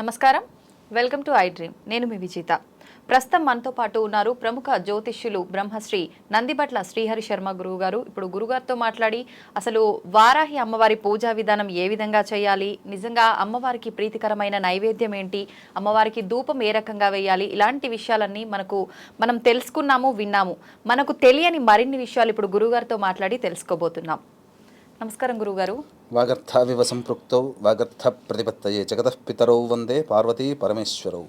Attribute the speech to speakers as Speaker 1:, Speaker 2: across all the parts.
Speaker 1: నమస్కారం. Welcome to I dream. నేను మీ విజిత. ప్రస్తుతం మనతో పాటు ఉన్నారు ప్రముఖ జ్యోతిష్యులు బ్రహ్మశ్రీ నందిబట్ల శ్రీహరి శర్మ గురువు గారు ఇప్పుడు గురుగారితో మాట్లాడి అసలు వారాహి అమ్మవారి పూజా విధానం ఏ విధంగా చేయాలి? నిజంగా అమ్మవారికి ప్రీతికరమైన నైవేద్యం ఏంటి? అమ్మవారికి ధూపం ఏ రకంగా వేయాలి? ఇలాంటి విషయాలన్నీ మనకు మనం తెలుసుకున్నాము విన్నాము. మనకు తెలియని మరిన్ని విషయాలు ఇప్పుడు గురుగారితో మాట్లాడి తెలుసుకోబోతున్నాం. నమస్కారం గురుగారు
Speaker 2: వాగర్థావివ సంపృక్తౌ వాగర్థ ప్రతిపత్తయే జగతః పితరౌ వందే పార్వతీ పరమేశ్వరౌ.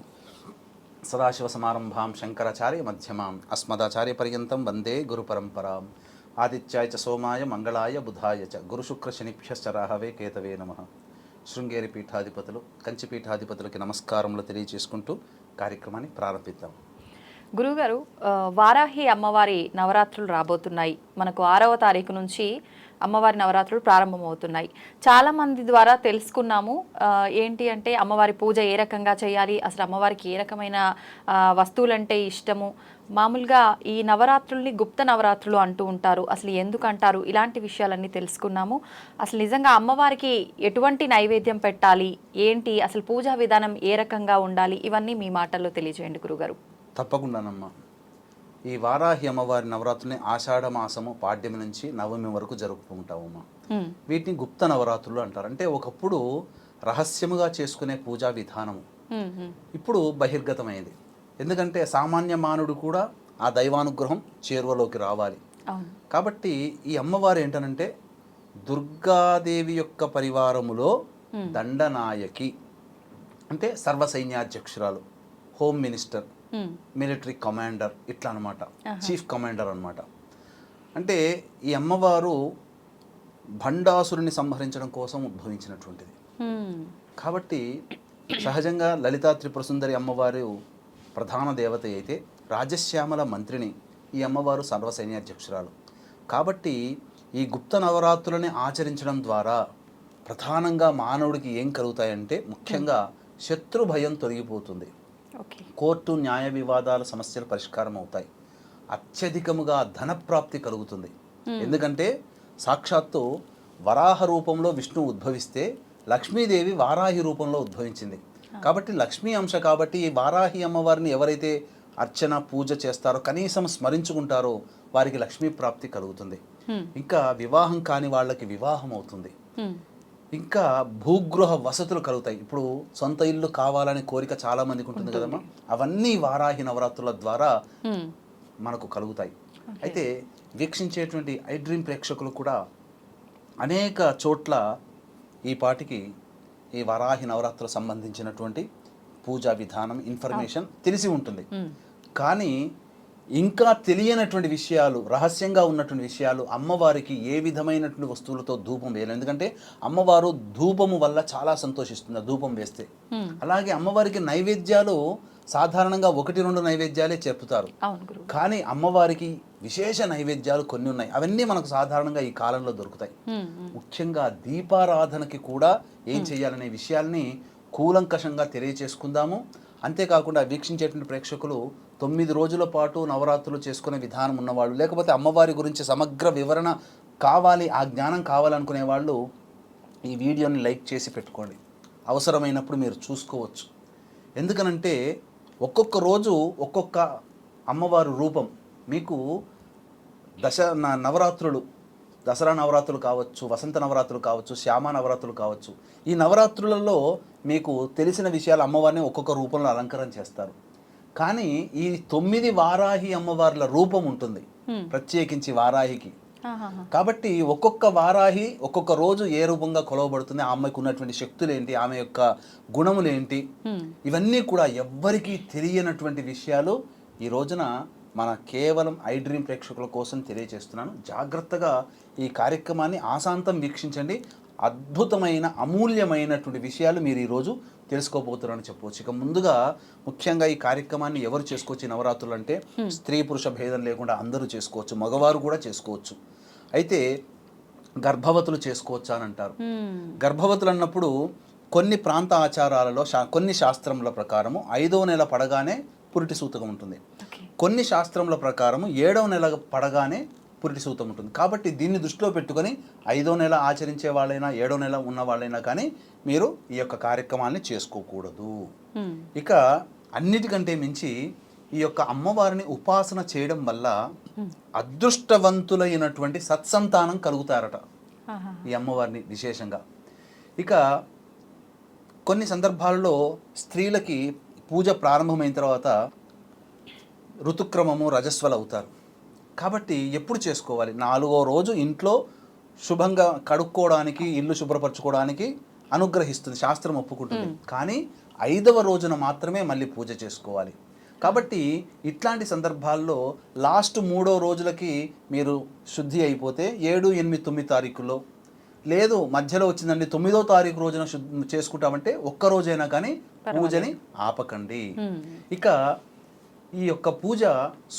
Speaker 2: సదాశివసమారంభాం శంకరాచార్య మధ్యమాం అస్మదాచార్య పర్యంతం వందే గురు పరంపరాం. ఆదిత్యాయ చ సోమాయ మంగళాయ బుధాయ చ గురుశుక్ర శనిభ్యశ్చ రాహవే కేతవే నమ. శృంగేరి పీఠాధిపతులు కంచి పీఠాధిపతులకి నమస్కారములు తెలియజేసుకుంటూ కార్యక్రమాన్ని ప్రారంభిద్దాం.
Speaker 1: గురువుగారు ఆ, వారాహి అమ్మవారి నవరాత్రులు రాబోతున్నాయి. మనకు ఆరవ తారీఖు నుంచి అమ్మవారి నవరాత్రులు ప్రారంభమవుతున్నాయి. చాలా మంది ద్వారా తెలుసుకున్నాము ఏంటి అంటే అమ్మవారి పూజ ఏ రకంగా చేయాలి అసలు అమ్మవారికి ఏ రకమైన వస్తువులంటే ఇష్టము. మామూలుగా ఈ నవరాత్రుల్ని గుప్త నవరాత్రులు అంటూ ఉంటారు. అసలు ఎందుకు అంటారు? ఇలాంటి విషయాలన్నీ తెలుసుకున్నాము. అసలు నిజంగా అమ్మవారికి ఎటువంటి నైవేద్యం పెట్టాలి? ఏంటి? అసలు పూజా విధానం ఏ రకంగా ఉండాలి? ఇవన్నీ మీ మాటల్లో తెలియజేయండి గురుగారు.
Speaker 2: తప్పకుండానమ్మా. ఈ వారాహి అమ్మవారి నవరాత్రుల్ని ఆషాఢ మాసము పాడ్యమి నుంచి నవమి వరకు జరుపుకుంటామమ్మా. వీటిని గుప్త నవరాత్రులు అంటారు. అంటే ఒకప్పుడు రహస్యముగా చేసుకునే పూజా విధానము. ఇప్పుడు బహిర్గతమైంది. ఎందుకంటే సామాన్య మానవుడు కూడా ఆ దైవానుగ్రహం చేరువలోకి రావాలి. కాబట్టి ఈ అమ్మవారు ఏంటనంటే దుర్గాదేవి యొక్క పరివారములో దండనాయకి అంటే సర్వసైన్యాధ్యక్షురాలు హోమ్ మినిస్టర్ మిలిటరీ కమాండర్ ఇట్లా అనమాట చీఫ్ కమాండర్ అనమాట. అంటే ఈ అమ్మవారు భండాసురుని సంహరించడం కోసం ఉద్భవించినటువంటిది.
Speaker 1: ఉమ్,
Speaker 2: కాబట్టి సహజంగా లలితా త్రిపుర సుందరి అమ్మవారు ప్రధాన దేవత అయితే రాజశ్యామల మంత్రిని ఈ అమ్మవారు సర్వసైన్యాధ్యక్షురాలు కాబట్టి ఈ గుప్త నవరాత్రులని ఆచరించడం ద్వారా ప్రధానంగా మానవుడికి ఏం కలుగుతాయంటే ముఖ్యంగా శత్రు భయం తొలగిపోతుంది. కోర్టు న్యాయ వివాదాల సమస్యలు పరిష్కారం అవుతాయి. అత్యధికముగా ధనప్రాప్తి కలుగుతుంది. ఎందుకంటే సాక్షాత్తు వరాహ రూపంలో విష్ణువు ఉద్భవిస్తే లక్ష్మీదేవి వారాహి రూపంలో ఉద్భవించింది. కాబట్టి లక్ష్మీ అంశ కాబట్టి ఈ వారాహి అమ్మవారిని ఎవరైతే అర్చన పూజ చేస్తారో కనీసం స్మరించుకుంటారో వారికి లక్ష్మీ ప్రాప్తి కలుగుతుంది. ఇంకా వివాహం కాని వాళ్ళకి వివాహం అవుతుంది. ఇంకా భూగృహ వసతులు కలుగుతాయి. ఇప్పుడు సొంత ఇల్లు కావాలనే కోరిక చాలా మందికి ఉంటుంది. కదమ్మా. అవన్నీ వారాహి నవరాత్రుల ద్వారా మనకు కలుగుతాయి. అయితే వీక్షించేటువంటి ఐ డ్రీమ్ ప్రేక్షకులు కూడా అనేక చోట్ల ఈ పాటికి ఈ వరాహి నవరాత్రులకు సంబంధించినటువంటి పూజా విధానం ఇన్ఫర్మేషన్ తెలిసి ఉంటుంది. కానీ ఇంకా తెలియనటువంటి విషయాలు రహస్యంగా ఉన్నటువంటి విషయాలు అమ్మవారికి ఏ విధమైనటువంటి వస్తువులతో ధూపం వేయాలి. ఎందుకంటే అమ్మవారు ధూపము వల్ల చాలా సంతోషిస్తుంది ధూపం వేస్తే. అలాగే అమ్మవారికి నైవేద్యాలు సాధారణంగా ఒకటి రెండు నైవేద్యాలే చెప్తారు. కానీ అమ్మవారికి విశేష నైవేద్యాలు కొన్ని ఉన్నాయి. అవన్నీ మనకు సాధారణంగా ఈ కాలంలో దొరుకుతాయి. ముఖ్యంగా దీపారాధనకి కూడా ఏం చేయాలనే విషయాల్ని కూలంకషంగా తెలియచేసుకుందాము. అంతేకాకుండా వీక్షించేటువంటి ప్రేక్షకులు తొమ్మిది రోజుల పాటు నవరాత్రులు చేసుకునే విధానం ఉన్నవాళ్ళు లేకపోతే అమ్మవారి గురించి సమగ్ర వివరణ కావాలి ఆ జ్ఞానం కావాలనుకునే వాళ్ళు ఈ వీడియోని లైక్ చేసి పెట్టుకోండి. అవసరమైనప్పుడు మీరు చూసుకోవచ్చు. ఎందుకనంటే ఒక్కొక్క రోజు ఒక్కొక్క అమ్మవారు రూపం. మీకు దశ న- నవరాత్రులు దసరా నవరాత్రులు కావచ్చు వసంత నవరాత్రులు కావచ్చు శ్యామ నవరాత్రులు కావచ్చు ఈ నవరాత్రులలో మీకు తెలిసిన విషయాలు అమ్మవారిని ఒక్కొక్క రూపంలో అలంకరణ చేస్తారు. కానీ ఈ తొమ్మిది వారాహి అమ్మవార్ల రూపం ఉంటుంది. ప్రత్యేకించి వారాహికి. కాబట్టి ఒక్కొక్క వారాహి ఒక్కొక్క రోజు ఏ రూపంగా కొలవబడుతుంది ఆ అమ్మాయికి ఉన్నటువంటి శక్తులు ఏంటి ఆమె యొక్క గుణములు ఏంటి ఇవన్నీ కూడా ఎవ్వరికీ తెలియనటువంటి విషయాలు ఈ రోజున మన కేవలం ఐ డ్రీమ్ ప్రేక్షకుల కోసం తెలియజేస్తున్నాను. జాగ్రత్తగా ఈ కార్యక్రమాన్ని ఆశాంతం వీక్షించండి. అద్భుతమైన అమూల్యమైనటువంటి విషయాలు మీరు ఈరోజు తెలుసుకోబోతున్నారని చెప్పవచ్చు. ఇక ముందుగా ముఖ్యంగా ఈ కార్యక్రమాన్ని ఎవరు చేసుకోవచ్చు నవరాత్రులు అంటే స్త్రీ పురుష భేదం లేకుండా అందరూ చేసుకోవచ్చు మగవారు కూడా చేసుకోవచ్చు. అయితే గర్భవతులు చేసుకోవచ్చా అని అంటారు. గర్భవతులు అన్నప్పుడు కొన్ని ప్రాంత ఆచారాలలో శా కొన్ని శాస్త్రముల ప్రకారము ఐదవ నెల పడగానే పురిటి సూతకం ఉంటుంది. కొన్ని శాస్త్రముల ప్రకారము ఏడవ నెల పడగానే పురిటి సూతం ఉంటుంది. కాబట్టి దీన్ని దృష్టిలో పెట్టుకొని ఐదో నెల ఆచరించే వాళ్ళైనా ఏడో నెల ఉన్న వాళ్ళైనా కానీ మీరు ఈ యొక్క కార్యక్రమాన్ని చేసుకోకూడదు. ఇక అన్నిటికంటే మించి ఈ యొక్క అమ్మవారిని ఉపాసన చేయడం వల్ల అదృష్టవంతులైనటువంటి సత్సంతానం కలుగుతారట. ఈ అమ్మవారిని విశేషంగా. ఇక కొన్ని సందర్భాల్లో స్త్రీలకి పూజ ప్రారంభమైన తర్వాత ఋతుక్రమము రజస్వలు అవుతారు. కాబట్టి ఎప్పుడు చేసుకోవాలి? నాలుగో రోజు ఇంట్లో శుభంగా కడుక్కోవడానికి ఇల్లు శుభ్రపరచుకోవడానికి అనుగ్రహిస్తుంది శాస్త్రం ఒప్పుకుంటుంది. కానీ ఐదవ రోజున మాత్రమే మళ్ళీ పూజ చేసుకోవాలి. కాబట్టి ఇట్లాంటి సందర్భాల్లో లాస్ట్ మూడో రోజులకి మీరు శుద్ధి అయిపోతే ఏడు ఎనిమిది తొమ్మిది తారీఖుల్లో లేదు మధ్యలో వచ్చిందండి తొమ్మిదో తారీఖు రోజున శుద్ధి చేసుకుంటామంటే ఒక్క రోజైనా కానీ పూజని ఆపకండి. ఇక ఈ యొక్క పూజ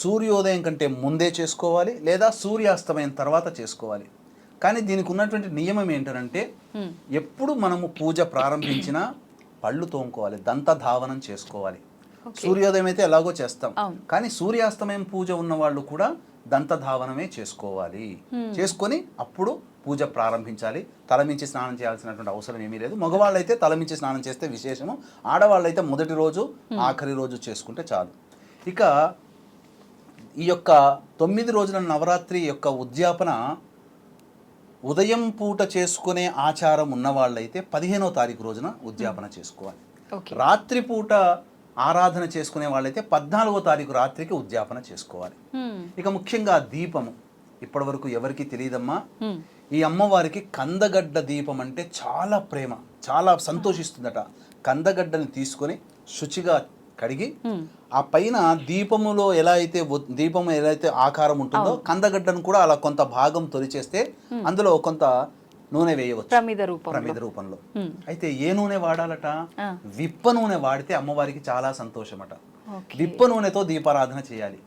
Speaker 2: సూర్యోదయం కంటే ముందే చేసుకోవాలి లేదా సూర్యాస్తమయం తర్వాత చేసుకోవాలి. కానీ దీనికి ఉన్నటువంటి నియమం ఏంటంటే ఎప్పుడు మనము పూజ ప్రారంభించినా పళ్ళు తోముకోవాలి దంత ధావనం చేసుకోవాలి. సూర్యోదయం అయితే ఎలాగో చేస్తాం. కానీ సూర్యాస్తమయం పూజ ఉన్న వాళ్ళు కూడా దంత ధావనమే చేసుకోవాలి. చేసుకొని అప్పుడు పూజ ప్రారంభించాలి. తలమించి స్నానం చేయాల్సినటువంటి అవసరం ఏమీ లేదు. మగవాళ్ళైతే తలమించి స్నానం చేస్తే విశేషము. ఆడవాళ్ళైతే మొదటి రోజు ఆఖరి రోజు చేసుకుంటే చాలు. ఇక ఈ యొక్క తొమ్మిది రోజుల నవరాత్రి యొక్క ఉద్యాపన ఉదయం పూట చేసుకునే ఆచారం ఉన్న వాళ్ళైతే పదిహేనో తారీఖు రోజున ఉద్యాపన చేసుకోవాలి.
Speaker 1: ఓకే.
Speaker 2: రాత్రిపూట ఆరాధన చేసుకునే వాళ్ళైతే పద్నాలుగో తారీఖు రాత్రికి ఉద్యాపన చేసుకోవాలి. ఇక ముఖ్యంగా దీపము. ఇప్పటివరకు ఎవరికి తెలియదమ్మా? ఈ అమ్మవారికి కందగడ్డ దీపం అంటే చాలా ప్రేమ చాలా సంతోషిస్తుందట. కందగడ్డని తీసుకొని శుచిగా కడిగి. ఆ పైన దీపములో ఎలా అయితే దీపం ఎలా అయితే ఆకారం ఉంటుందో కందగడ్డను కూడా అలా కొంత భాగం తొలిచేస్తే అందులో కొంత నూనె వేయవచ్చు.
Speaker 1: ప్రమిద రూపం
Speaker 2: ప్రమిద రూపంలో. అయితే ఏ నూనె వాడాలట. విప్ప నూనె వాడితే అమ్మవారికి చాలా సంతోషమట. విప్ప నూనెతో దీపారాధన చేయాలి.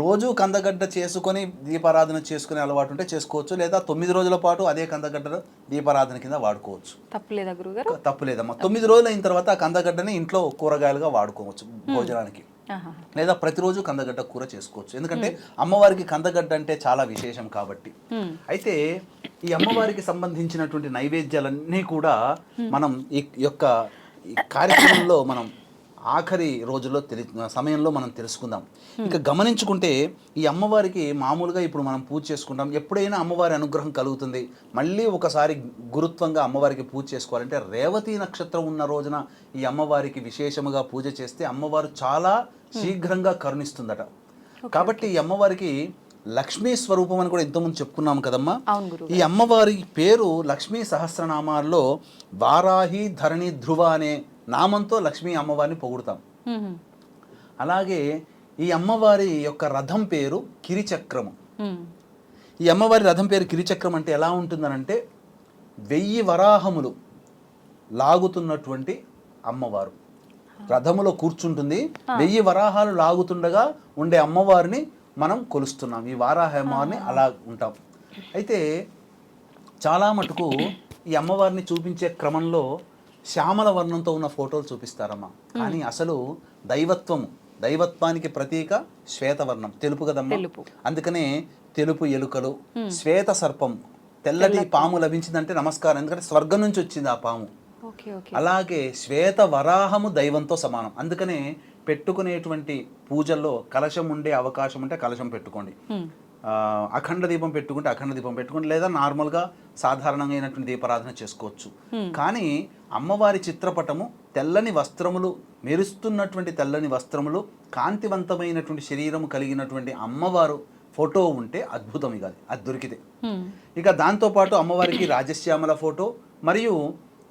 Speaker 2: రోజు కందగడ్డ చేసుకొని దీపారాధన చేసుకునే అలవాటు ఉంటే చేసుకోవచ్చు లేదా తొమ్మిది రోజుల పాటు అదే కందగడ్డను దీపారాధన కింద వాడుకోవచ్చు.
Speaker 1: తప్పులేదా గురుగారు?
Speaker 2: తప్పులేదమ్మా. తొమ్మిది రోజులు అయిన తర్వాత ఆ కందగడ్డని ఇంట్లో కూరగాయలుగా వాడుకోవచ్చు భోజనానికి. లేదా ప్రతిరోజు కందగడ్డ కూర చేసుకోవచ్చు. ఎందుకంటే అమ్మవారికి కందగడ్డ అంటే చాలా విశేషం కాబట్టి. అయితే ఈ అమ్మవారికి సంబంధించినటువంటి నైవేద్యాలన్నీ కూడా మనం ఈ యొక్క కార్యక్రమంలో మనం ఆఖరి రోజుల్లో తెలి సమయంలో మనం తెలుసుకుందాం. ఇక గమనించుకుంటే ఈ అమ్మవారికి మామూలుగా ఇప్పుడు మనం పూజ చేసుకుంటాం. ఎప్పుడైనా అమ్మవారి అనుగ్రహం కలుగుతుంది. మళ్ళీ ఒకసారి గురుత్వంగా అమ్మవారికి పూజ చేసుకోవాలంటే రేవతి నక్షత్రం ఉన్న రోజున ఈ అమ్మవారికి విశేషముగా పూజ చేస్తే అమ్మవారు చాలా శీఘ్రంగా కరుణిస్తుందట. కాబట్టి ఈ అమ్మవారికి లక్ష్మీ స్వరూపం అని కూడా ఇంతకుముందు చెప్పుకున్నాం కదమ్మా. ఈ అమ్మవారి పేరు లక్ష్మీ సహస్రనామాల్లో వారాహి ధరణి ధ్రువ అనే నామంతో లక్ష్మీ అమ్మవారిని పొగుడుతాం. అలాగే ఈ అమ్మవారి యొక్క రథం పేరు కిరిచక్రము. ఈ అమ్మవారి రథం పేరు కిరిచక్రం అంటే ఎలా ఉంటుందనంటే వెయ్యి వరాహములు లాగుతున్నటువంటి అమ్మవారు. రథములో కూర్చుంటుంది. వెయ్యి వరాహాలు లాగుతుండగా ఉండే అమ్మవారిని మనం కొలుస్తున్నాం. ఈ వారాహ అమ్మవారిని అలా ఉంటాం. అయితే చాలా మటుకు ఈ అమ్మవారిని చూపించే క్రమంలో శ్యామల వర్ణంతో ఉన్న ఫోటోలు చూపిస్తారమ్మా. కానీ అసలు దైవత్వము దైవత్వానికి ప్రతీక శ్వేతవర్ణం. తెలుపు కదమ్మా. అందుకనే తెలుపు ఎలుకలు శ్వేత సర్పం తెల్లటి పాము లభించిందంటే నమస్కారం. ఎందుకంటే స్వర్గం నుంచి వచ్చింది ఆ పాము. అలాగే శ్వేత వరాహము దైవంతో సమానం. అందుకనే పెట్టుకునేటువంటి పూజల్లో కలశం ఉండే అవకాశం ఉంటే కలశం పెట్టుకోండి. అఖండ దీపం పెట్టుకుంటే అఖండ దీపం పెట్టుకోండి లేదా నార్మల్గా సాధారణంగా అయినటువంటి దీపారాధన చేసుకోవచ్చు. కానీ అమ్మవారి చిత్రపటము తెల్లని వస్త్రములు మెరుస్తున్నటువంటి తెల్లని వస్త్రములు కాంతివంతమైనటువంటి శరీరము కలిగినటువంటి అమ్మవారు ఫోటో ఉంటే అద్భుతం ఇక అది. అది దొరికితే. ఇక దాంతోపాటు అమ్మవారికి రాజశ్యామల ఫోటో మరియు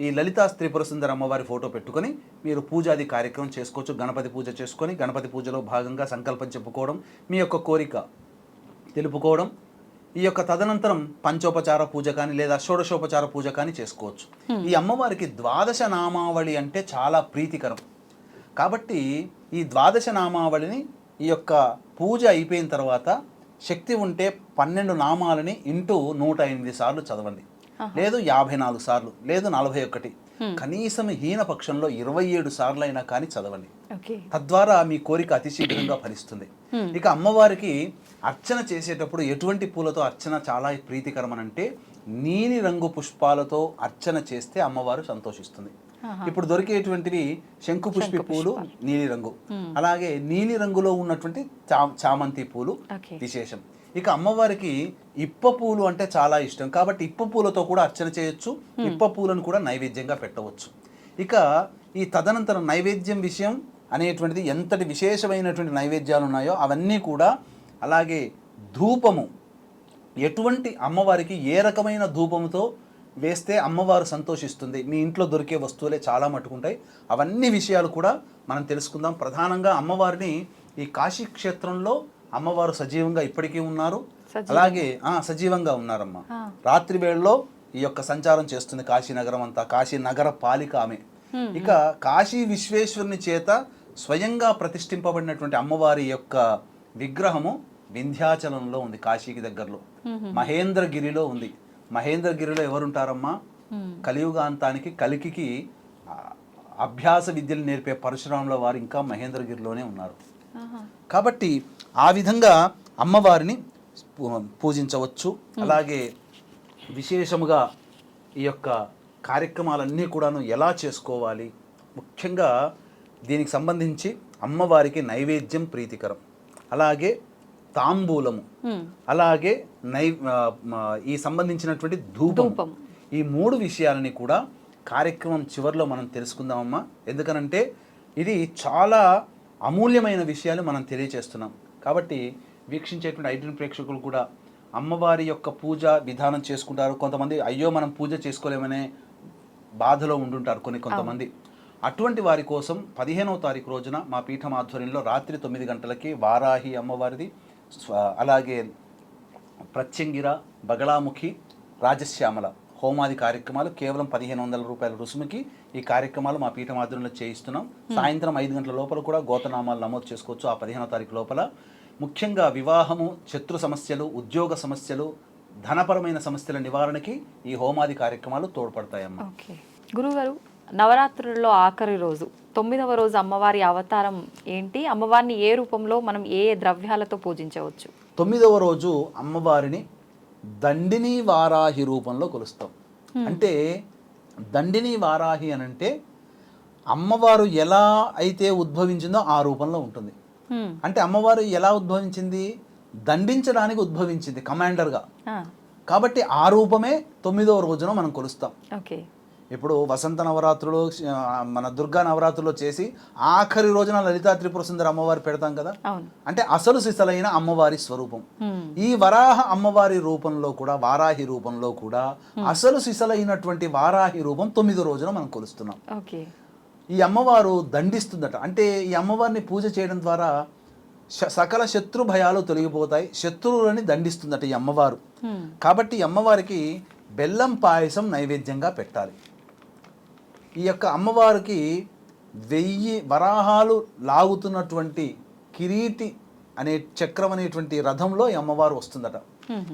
Speaker 2: ఈ లలితా త్రిపుర సుందర అమ్మవారి ఫోటో పెట్టుకొని మీరు పూజాది కార్యక్రమం చేసుకోవచ్చు. గణపతి పూజ చేసుకొని గణపతి పూజలో భాగంగా సంకల్పం చెప్పుకోవడం మీ యొక్క కోరిక. తెలుపుకోవడం ఈ యొక్క తదనంతరం పంచోపచార పూజ కానీ లేదా షోడశోపచార పూజ కానీ చేసుకోవచ్చు. ఈ అమ్మవారికి ద్వాదశ నామావళి అంటే చాలా ప్రీతికరం. కాబట్టి ఈ ద్వాదశ నామావళిని ఈ యొక్క పూజ అయిపోయిన తర్వాత శక్తి ఉంటే పన్నెండు నామాలని ఇంటూ నూట ఎనిమిది సార్లు చదవండి. లేదు యాభై నాలుగు సార్లు లేదు నలభై ఒకటి. కనీసం హీన పక్షంలో ఇరవై ఏడు సార్లు అయినా కానీ చదవండి. తద్వారా మీ కోరిక అతి శీఘ్రంగా ఫలిస్తుంది ఇక అమ్మవారికి అర్చన చేసేటప్పుడు ఎటువంటి పూలతో అర్చన చాలా ప్రీతికరం అని అంటే నీలి రంగు పుష్పాలతో అర్చన చేస్తే అమ్మవారు సంతోషిస్తుంది. ఇప్పుడు దొరికేటువంటివి శంకు పుష్పి పూలు నీలి రంగు. అలాగే నీలి రంగులో ఉన్నటువంటి చా- చామంతి పూలు విశేషం. ఇక అమ్మవారికి ఇప్ప పూలు అంటే చాలా ఇష్టం. కాబట్టి ఇప్ప పూలతో కూడా అర్చన చేయొచ్చు. ఇప్ప పూలను కూడా నైవేద్యంగా పెట్టవచ్చు. ఇక ఈ తదనంతరం నైవేద్యం విషయం అనేటువంటిది ఎంతటి విశేషమైనటువంటి నైవేద్యాలు ఉన్నాయో అవన్నీ కూడా అలాగే ధూపము. ఎటువంటి అమ్మవారికి ఏ రకమైన ధూపంతో వేస్తే అమ్మవారు సంతోషిస్తుంది? మీ ఇంట్లో దొరికే వస్తువులే చాలా మట్టుకుంటాయి. అవన్నీ విషయాలు కూడా మనం తెలుసుకుందాం. ప్రధానంగా అమ్మవారిని ఈ కాశీ క్షేత్రంలో అమ్మవారు సజీవంగా ఇప్పటికీ ఉన్నారు. అలాగే ఆ, సజీవంగా ఉన్నారమ్మ. రాత్రి వేళలో ఈ యొక్క సంచారం చేస్తుంది కాశీ నగరం అంతా. కాశీ నగర పాలిక ఆమె. ఇక కాశీ విశ్వేశ్వరుని చేత స్వయంగా ప్రతిష్ఠింపబడినటువంటి అమ్మవారి యొక్క విగ్రహము వింధ్యాచలంలో ఉంది కాశీకి దగ్గరలో. మహేంద్రగిరిలో ఉంది. మహేంద్రగిరిలో ఎవరుంటారమ్మా? కలియుగాంతానికి కలికికి ఆ, అభ్యాస విద్యలు నేర్పే పరశురాముల వారు ఇంకా మహేంద్రగిరిలోనే ఉన్నారు. కాబట్టి ఆ విధంగా అమ్మవారిని పూజించవచ్చు. అలాగే విశేషముగా ఈ యొక్క కార్యక్రమాలన్నీ కూడాను ఎలా చేసుకోవాలి? ముఖ్యంగా దీనికి సంబంధించి అమ్మవారికి నైవేద్యం ప్రీతికరం. అలాగే తాంబూలము. అలాగే నై ఈ సంబంధించినటువంటి ధూపం. ఈ మూడు విషయాలని కూడా కార్యక్రమం చివరిలో మనం తెలుసుకుందామమ్మా. ఎందుకనంటే ఇది చాలా అమూల్యమైన విషయాలు మనం తెలియచేస్తున్నాం. కాబట్టి వీక్షించేటువంటి ఐటీన్ ప్రేక్షకులు కూడా అమ్మవారి యొక్క పూజ విధానం చేసుకుంటారు. కొంతమంది అయ్యో మనం పూజ చేసుకోలేమనే బాధలో ఉండుంటారు కొన్ని కొంతమంది. అటువంటి వారి కోసం పదిహేనవ తారీఖు రోజున మా పీఠం ఆధ్వర్యంలో రాత్రి తొమ్మిది గంటలకి వారాహి అమ్మవారిది అలాగే ప్రత్యంగిర బగళాముఖి రాజశ్యామల హోమాది కార్యక్రమాలు కేవలం పదిహేను వందల రూపాయల రుసుముకి ఈ కార్యక్రమాలు మా పీఠం ఆధ్వర్యంలో చేయిస్తున్నాం. సాయంత్రం ఐదు గంటల లోపల కూడా గోతనామాలు నమోదు చేసుకోవచ్చు. ఆ పదిహేనో తారీఖు లోపల ముఖ్యంగా వివాహము శత్రు సమస్యలు ఉద్యోగ సమస్యలు ధనపరమైన సమస్యల నివారణకి ఈ హోమాది కార్యక్రమాలు తోడ్పడతాయమ్మా.
Speaker 1: గురుగారు నవరాత్రుల్లో ఆఖరి రోజు తొమ్మిదవ రోజు అమ్మవారి అవతారం ఏంటి? అమ్మవారిని ఏ రూపంలో మనం ఏ ద్రవ్యాలతో పూజించవచ్చు?
Speaker 2: తొమ్మిదవ రోజు అమ్మవారిని దండిని వారాహి రూపంలో కొలుస్తాం. అంటే దండిని వారాహి అని అంటే అమ్మవారు ఎలా అయితే ఉద్భవించిందో ఆ రూపంలో ఉంటుంది. అంటే అమ్మవారు ఎలా ఉద్భవించింది? దండించడానికి ఉద్భవించింది కమాండర్గా. కాబట్టి ఆ రూపమే తొమ్మిదవ రోజున మనం కొలుస్తాం. ఇప్పుడు వసంత నవరాత్రులు మన దుర్గా నవరాత్రులు చేసి ఆఖరి రోజున లలితా త్రిపుర సుందరి అమ్మవారు పెడతాం కదా? అంటే అసలు సిసలైన అమ్మవారి స్వరూపం.
Speaker 1: హ్మ్.
Speaker 2: ఈ వరాహ అమ్మవారి రూపంలో కూడా వారాహి రూపంలో కూడా అసలు సిసలైనటువంటి వారాహి రూపం తొమ్మిదో రోజున మనం కొలుస్తున్నాం. ఈ అమ్మవారు దండిస్తుందట. అంటే ఈ అమ్మవారిని పూజ చేయడం ద్వారా సకల శత్రు భయాలు తొలగిపోతాయి. శత్రువులని దండిస్తుందట ఈ అమ్మవారు. కాబట్టి ఈ అమ్మవారికి బెల్లం పాయసం నైవేద్యంగా పెట్టాలి. ఈ యొక్క అమ్మవారికి వెయ్యి వరాహాలు లాగుతున్నటువంటి కిరీటి అనే చక్రం అనేటువంటి రథంలో ఈ అమ్మవారు వస్తుందట.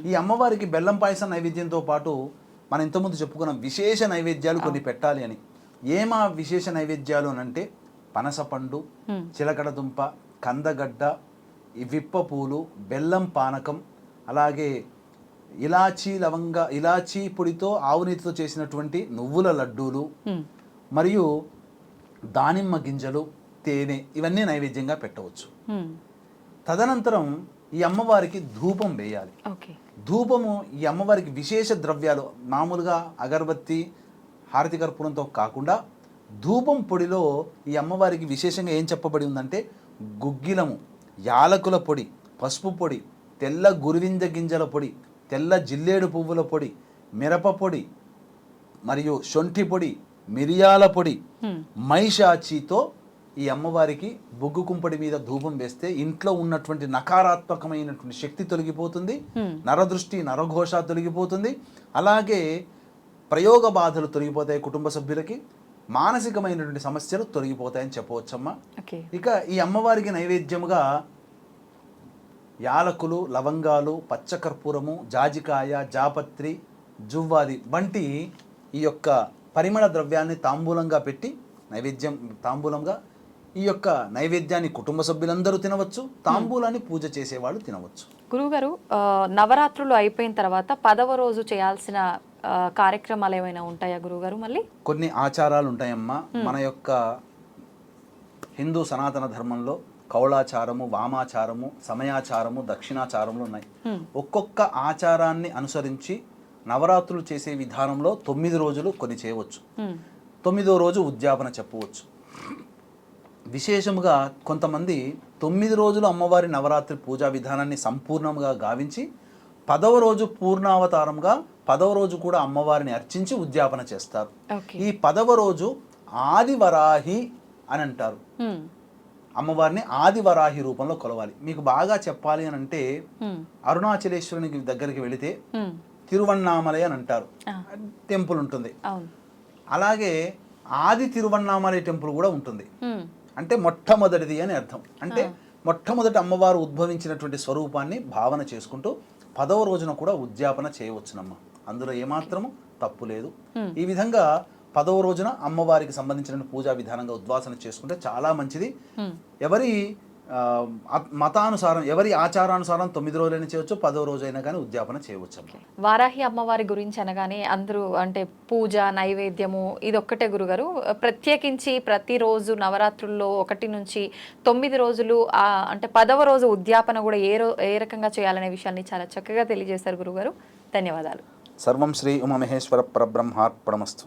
Speaker 2: ఈ అమ్మవారికి బెల్లం పాయసం నైవేద్యంతో పాటు మనం ఇంతకుముందు చెప్పుకున్నాం విశేష నైవేద్యాలు కొన్ని పెట్టాలి అని. ఏమా విశేష నైవేద్యాలు అని అంటే పనసపండు
Speaker 1: హ్మ్.
Speaker 2: చిలకడ దుంప కందగడ్డ విప్ప పూలు బెల్లం పానకం అలాగే ఇలాచీ లవంగ ఇలాచీ పొడితో ఆవునీతితో చేసినటువంటి నువ్వుల లడ్డూలు. మరియు దానిమ్మ గింజలు తేనె ఇవన్నీ నైవేద్యంగా పెట్టవచ్చు. తదనంతరం ఈ అమ్మవారికి ధూపం వేయాలి ధూపము ఈ అమ్మవారికి విశేష ద్రవ్యాలు మామూలుగా అగరబత్తి హారతి కర్పూరంతో కాకుండా ధూపం పొడిలో ఈ అమ్మవారికి విశేషంగా ఏం చెప్పబడి ఉందంటే గుగ్గిలము యాలకుల పొడి పసుపు పొడి తెల్ల గురువింజ గింజల పొడి తెల్ల జిల్లేడు పువ్వుల పొడి మిరప పొడి మరియు శొంఠి పొడి మిరియాల పొడి. మైషాచితో ఈ అమ్మవారికి బొగ్గు కుంపడి మీద ధూపం వేస్తే ఇంట్లో ఉన్నటువంటి నకారాత్మకమైనటువంటి శక్తి తొలగిపోతుంది. నరదృష్టి నరఘోష తొలగిపోతుంది అలాగే ప్రయోగ బాధలు తొలగిపోతాయి కుటుంబ సభ్యులకి మానసికమైనటువంటి సమస్యలు తొలగిపోతాయని చెప్పవచ్చమ్మా. ఇక ఈ అమ్మవారికి నైవేద్యముగా యాలకులు లవంగాలు పచ్చకర్పూరము జాజికాయ జాపత్రి జువ్వాది వంటి ఈ యొక్క పరిమళ ద్రవ్యాన్ని తాంబూలంగా పెట్టి నైవేద్యం తాంబూలంగా ఈ యొక్క నైవేద్యాన్ని కుటుంబ సభ్యులందరూ తినవచ్చు తాంబూలాన్ని పూజ చేసేవాళ్ళు తినవచ్చు.
Speaker 1: గురువుగారు నవరాత్రులు అయిపోయిన తర్వాత పదవ రోజు చేయాల్సిన కార్యక్రమాలు ఏమైనా ఉంటాయా గురువుగారు మళ్ళీ?
Speaker 2: కొన్ని ఆచారాలు ఉంటాయమ్మా. మన యొక్క హిందూ సనాతన ధర్మంలో కౌళాచారము వామాచారము సమయాచారము దక్షిణాచారములు ఉన్నాయి. ఒక్కొక్క ఆచారాన్ని అనుసరించి నవరాత్రులు చేసే విధానంలో తొమ్మిది రోజులు కొన్ని చేయవచ్చు. తొమ్మిదో రోజు ఉద్యాపన చెప్పవచ్చు. విశేషముగా కొంతమంది తొమ్మిది రోజులు అమ్మవారి నవరాత్రి పూజా విధానాన్ని సంపూర్ణంగా గావించి పదవ రోజు పూర్ణావతారంగా పదవ రోజు కూడా అమ్మవారిని అర్చించి ఉద్యాపన చేస్తారు ఈ పదవ రోజు ఆదివరాహి అని అంటారు. అమ్మవారిని ఆదివరాహి రూపంలో కొలవాలి మీకు బాగా చెప్పాలి అని అంటే. అరుణాచలేశ్వరునికి దగ్గరికి వెళితే. తిరువన్నామలై అని అంటారు. టెంపుల్ ఉంటుంది అలాగే ఆది తిరువన్నామలై టెంపుల్ కూడా ఉంటుంది. అంటే మొట్టమొదటిది అని అర్థం అంటే మొట్టమొదటి అమ్మవారు ఉద్భవించినటువంటి స్వరూపాన్ని భావన చేసుకుంటూ పదవ రోజున కూడా ఉద్యాపన చేయవచ్చునమ్మ. అందులో ఏమాత్రము తప్పు లేదు. ఈ విధంగా పదవ రోజున అమ్మవారికి సంబంధించిన పూజా విధానంగా ఉద్వాసన చేసుకుంటే చాలా మంచిది. ఎవరి మతానుసారం ఎవరి ఆచారానుసారం తొమ్మిది రోజులైనా చేయవచ్చు పదవ రోజైనా కానీ ఉద్యాపన చేయవచ్చు
Speaker 1: వారాహి అమ్మవారి గురించి అనగానే అందరూ అంటే పూజ నైవేద్యము ఇది ఒక్కటే గురుగారు. ప్రత్యేకించి ప్రతిరోజు నవరాత్రుల్లో ఒకటి నుంచి తొమ్మిది రోజులు అంటే పదవ రోజు ఉద్యాపన కూడా ఏ రో ఏ రకంగా చేయాలనే విషయాన్ని చాలా చక్కగా తెలియజేశారు గురుగారు. ధన్యవాదాలు.
Speaker 2: సర్వం శ్రీ ఉమమహేశ్వర పరబ్రహ్మార్పణమస్తు.